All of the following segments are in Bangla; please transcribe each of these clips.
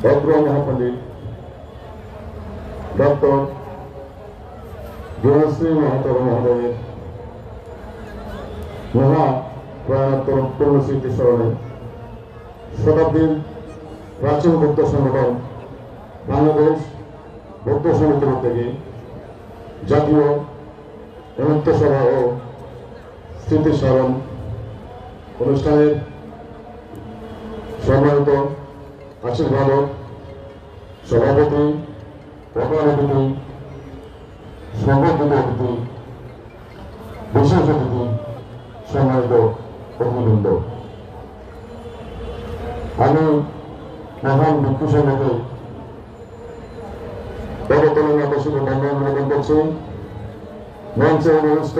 ভদ্র মহাপণ্ডিত ডক্টর গুণশ্রী মহাতর মহোদয়ের মহা প্রয়াণোত্তর পুণ্যস্মৃতি স্মরণে শতাব্দীর প্রাচীন বৌদ্ধ সংগঠন বাংলাদেশ বৌদ্ধ সমিতির উদ্যোগে জাতীয় অনন্ত সভা ও স্মৃতিস্মরণ অনুষ্ঠানের সম্মানিত আশীর্বাদক সভাপতি প্রধান অতিথি সংবর্ধিত অতিথি, বিশেষ অতিথি, সম্মানিত অভিবৃন্দ আমি মহান ভিক্ষু সংঘকে মতো শুধু বন্ধন নিবেদন করছি। মঞ্চে অনুষ্ঠ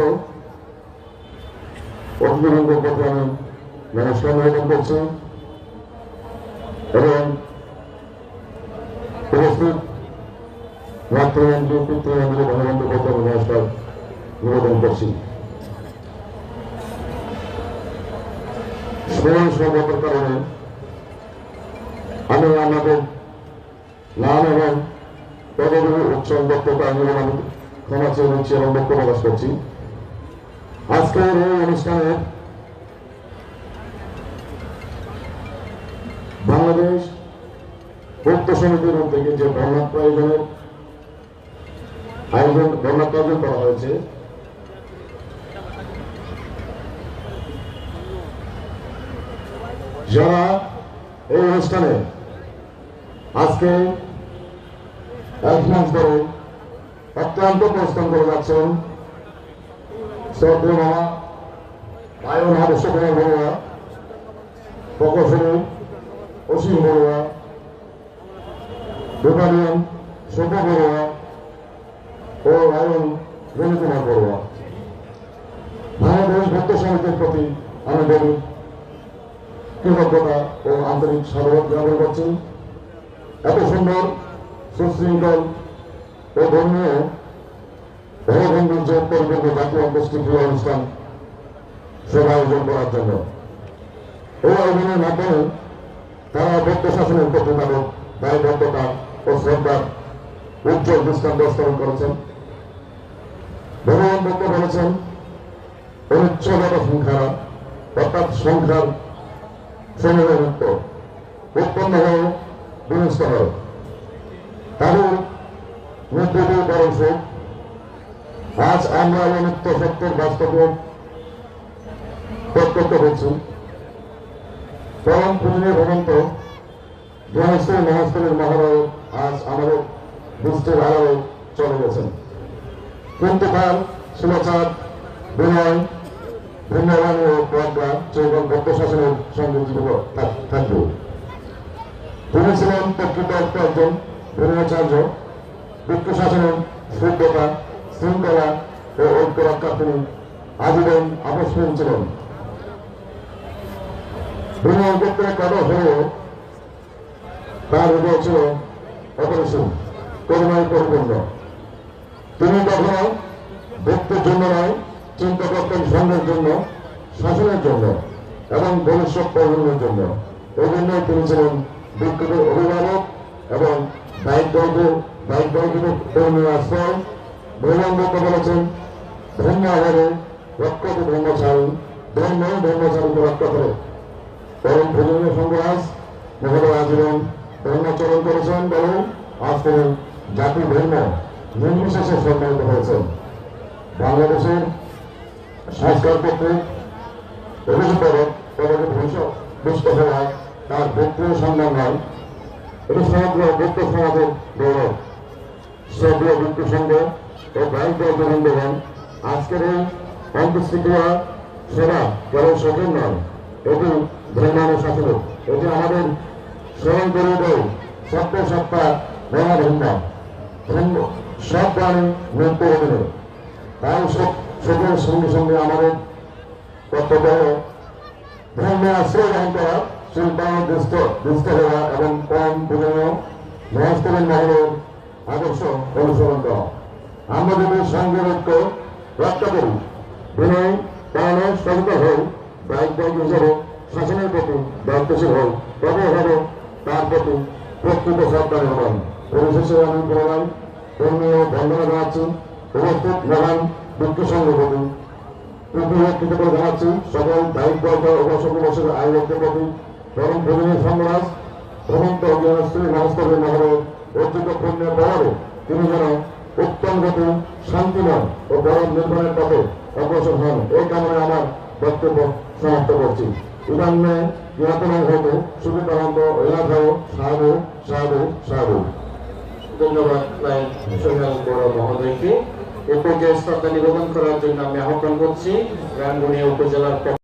অতিবৃন্দের প্রতি আমি নমস্কার নিবেদন করছি। এবং উপস্থিত পিতৃমন্ত্রী ধনমন্ত্রী প্রতি আমি নমস্কার নিবেদন করছি। সময় স্বল্পতার কারণে আমি আমাদের নাম এবং পদবী উৎসব বক্তব্য আমি ক্ষমা চেয়ে নিচ্ছি এবং বক্তব্য প্রকাশ করছি। আজকের এই অনুষ্ঠানের বৌদ্ধ সমিতির উদ্যোগে যে আয়োজনের আয়োজন আয়োজন করা হয়েছে, যারা এই অনুষ্ঠানে আজকে ধরে অত্যন্ত পরিশ্রম করে যাচ্ছেন শ্রদ্ধেয় মামা কুমার বড়ুয়া, প্রকৌশলী অসীম বড়ুয়া বেতালিয়ন শোভ বড়ুয়া ও আয়ন রবি কুমার বড়ুয়া বাংলাদেশ ভক্ত সমিতির প্রতি আমি বলি, কৃতজ্ঞতা ও আন্তরিক সাধুবাদ জ্ঞাপন করছি। এত সুন্দর, সুশৃঙ্খল ও ধর্মীয় ভবগম্ভীর্য পরিপূর্ণ জাতীয় গোষ্ঠীপ্রিয় অনুষ্ঠান সভা আয়োজন করার জন্য। এই আয়োজনের মাধ্যমে তারা বৌদ্ধ শাসনের প্রতি তাদের দায়বদ্ধতা ও শ্রদ্ধার উজ্জ্বল দৃষ্টান্ত স্থাপন করেছেন। ভগবান বৌদ্ধ বলেছেন অনুচ্ছগত সংখ্যা অর্থাৎ সংখ্যার সমূহের মুক্ত উৎপন্ন হয়ে বিনষ্ট হয়। তাদের মৃত্যুতে বরং সুখ আজ আমরা এই সত্যের বাস্তব প্রত্যক্ষ হচ্ছি পরম পূজনীয় ভবন্ত গণেশ্বর মহাস্তরের মহারাজ আজ আমাদের দৃষ্টির আড়ালে চলে গেছেন কিন্তু শিলাচার বিনয় ও প্রজ্ঞা সঙ্গে জীবিত থাকবে তিনি ছিলেন প্রকৃত একজন শাসনের শুদ্ধতা, শৃঙ্খলা ও ঐক্য রক্ষা তিনি আজীবন আকস্মিক ছিলেন। বিনয় হলেও তার হৃদয় ছিল অপরিসীম করুণায় পরিপূর্ণ তিনি কখনো ব্যক্তির জন্য নয়, চিন্তা করতেন সঙ্গের জন্য, শাসনের জন্য এবং ভবিষ্যৎ প্রজন্মের জন্য। এই জন্যই তিনি ছিলেন বিক্ষুত অভিভাবক এবং দায়িত্ব দায়িত্ব কর্মী আশ্রয়। বৈরাম্যতা বলেছেন ধর্ম আধারে রক্ষতে ধর্মচারী ধর্ম ধর্মচারীকে রক্ষা করে। পরম পূজনীয় সংগ্রাস মহোদয় আজীবন ধর্মাচরণ করেছেন বলে আজ তিনি জাতি ধর্ম নির্বিশেষে সম্মানিত হয়েছেন বাংলাদেশের সংস্কার কর্তৃক হওয়া তার ব্যক্তির সম্মান নয়। এটি সমগ্র বৌদ্ধ সমাজের গৌরব। শ্রদ্ধীয় বিক্ষু সংঘ ও দায়িত্ব বন্ধুগণ আজকের এই অন্ত্যেষ্টিক্রিয়া সেবা কেবল শোকের নয়, এটি ধর্মানুশাসনের, এটি আমাদের স্মরণ করে দেয় সত্য সত্তা মহাধর্ম ধর্ম সব প্রাণী মৃত্যু অধীনে তাই সব শোকের সঙ্গে সঙ্গে আমাদের কর্তব্য হল ধর্মে আশ্রয় গ্রহণ করা, শিল্পায়ন দৃষ্ট দৃষ্ট হওয়া এবং কম পূজনীয় মহাস্তরের মহলের আদর্শ অনুসরণ করা। আমরা যদি সঙ্গের ঐক্য রক্ষা করি, বিনয় কারণে সচেতন হই, দায়িত্ব হিসেবে শাসনের প্রতি দায়িত্বশীল হই। তবে হবে তার প্রতি প্রকৃত সরকার হবেন। পরিশেষে আমি পুনরায় ধর্মীয় বন্দনা জানাচ্ছি উপস্থিত মহান দুঃখ সংঘপতি করে জানাচ্ছি সকল দায়িত্ব ও সকল বছর আয়োজকদের প্রতি প্রতিনিধি সংগ্রাস ভ্রমন্ত অজ্ঞান শ্রী মহাস্তরের মহরত অর্জিত পুণ্যের প্রভাবে তিনি যেন উত্তম গতি, শান্তিময় ও বড় নির্মাণের পথে অগ্রসর হন। এই কারণে আমার বক্তব্য সমাপ্ত করছি। ইদান্নে জ্ঞাতন হতো সুবিধানন্দ এলাকাও সাধু সাধু সাধু। ধন্যবাদ নাইক সোহেল নিবেদন করার জন্য আমি আহ্বান করছি, রাঙ্গুনিয়া উপজেলার